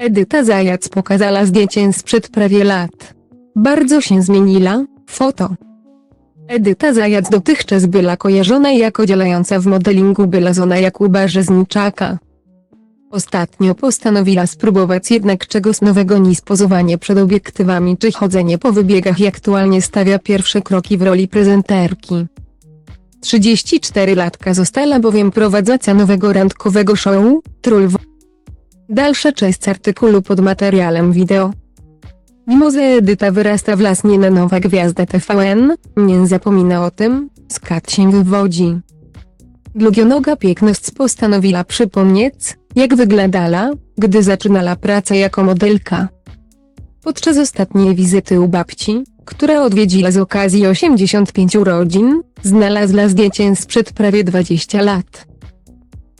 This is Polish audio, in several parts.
Edyta Zajac pokazała zdjęcie sprzed prawie lat. Bardzo się zmieniła, foto. Edyta Zajac dotychczas była kojarzona jako działająca w modelingu była żona Jakuba Rzezniczaka. Ostatnio postanowiła spróbować jednak czegoś nowego niż pozowanie przed obiektywami czy chodzenie po wybiegach i aktualnie stawia pierwsze kroki w roli prezenterki. 34-latka została bowiem prowadząca nowego randkowego show, Trulw. Dalsza część artykułu pod materiałem wideo. Mimo że Edyta wyrasta w las nie na nowa gwiazda TVN, nie zapomina o tym, skąd się wywodzi. Długionoga piękność postanowiła przypomnieć, jak wyglądała, gdy zaczynała pracę jako modelka. Podczas ostatniej wizyty u babci, która odwiedziła z okazji 85 urodzin, znalazła zdjęcie sprzed prawie 20 lat.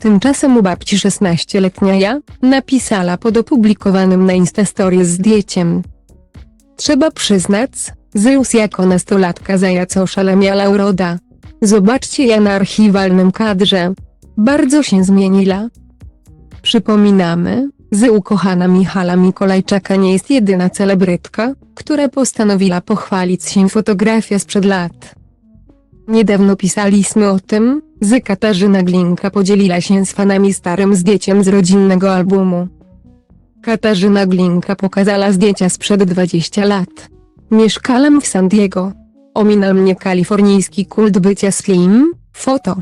Tymczasem u babci 16-letnia ja, napisała pod opublikowanym na Instastories zdjęciem. Trzeba przyznać, Zeus jako nastolatka zajaco oszalemiała uroda. Zobaczcie ja na archiwalnym kadrze. Bardzo się zmieniła. Przypominamy, że ukochana Michala Mikolajczaka nie jest jedyna celebrytka, która postanowiła pochwalić się fotografię sprzed lat. Niedawno pisaliśmy o tym, że Katarzyna Glinka podzieliła się z fanami starym zdjęciem z rodzinnego albumu. Katarzyna Glinka pokazała zdjęcia sprzed 20 lat. Mieszkałem w San Diego. Ominął mnie kalifornijski kult bycia slim, foto.